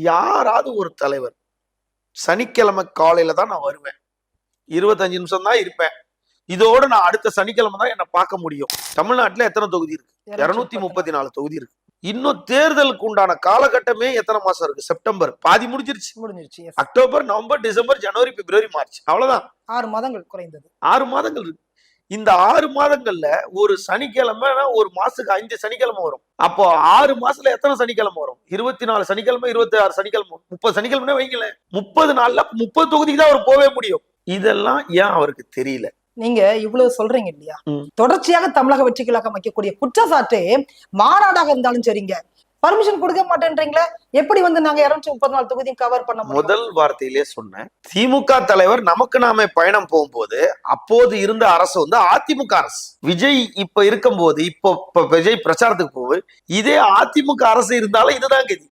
யாராவது ஒரு தலைவர் சனிக்கிழமை காலையில தான் நான் வருவேன். இருபத்தஞ்சு நிமிஷம் தான் இருப்பேன். இதோட நான் அடுத்த சனிக்கிழமை தான் என்ன பார்க்க முடியும். தமிழ்நாட்டுல எத்தனை தொகுதி இருக்கு? இருநூத்தி முப்பத்தி நாலு தொகுதி இருக்கு. இன்னும் தேர்தலுக்கு உண்டான காலகட்டமே எத்தனை மாசம் இருக்கு? செப்டம்பர். பாதி முடிஞ்சிருச்சு. முடிஞ்சிருச்சு. October November December January February March. அவ்வளவுதான். ஆறு மாதங்கள் குறைந்தது. ஆறு மாதங்கள் இருக்கு. இந்த ஆறு மாதங்கள்ல ஒரு சனிக்கிழமை ஒரு மாசத்துக்கு அஞ்சு சனிக்கிழமை வரும். அப்போ ஆறு மாசத்துல எத்தனை சனிக்கிழமை வரும்? இருபத்தி நாலு சனிக்கிழமை இருபத்தி ஆறு சனிக்கிழமை முப்பது சனிக்கிழமை வைங்களேன். முப்பது நாள்ல முப்பது தொகுதிக்கு தான் அவர் போகவே முடியும். இதெல்லாம் ஏன் அவருக்கு தெரியல? நீங்க இவ்வளவு சொல்றீங்க இல்லையா. தொடர்ச்சியாக தமிழக வெற்றி கழகம் வைக்கக்கூடிய குற்றச்சாட்டு மாநாடாக இருந்தாலும் சரிங்க. பர்மிஷன் கொடுக்க மாட்டேன்றீங்களே? எப்படி வந்து நாங்க இருநூற்றி முப்பத்தி நாலு தொகுதியும் கவர் பண்ண முதல் வார்த்தையிலேயே சொன்னேன் திமுக தலைவர் நமக்கு நாமே பயணம் போகும்போது அப்போது இருந்த அரசு வந்து அதிமுக அரசு. விஜய் இப்ப இருக்கும்போது இப்போ இப்ப விஜய் பிரச்சாரத்துக்கு போகுது இதே அதிமுக அரசு இருந்தாலும் இதுதான் கதி.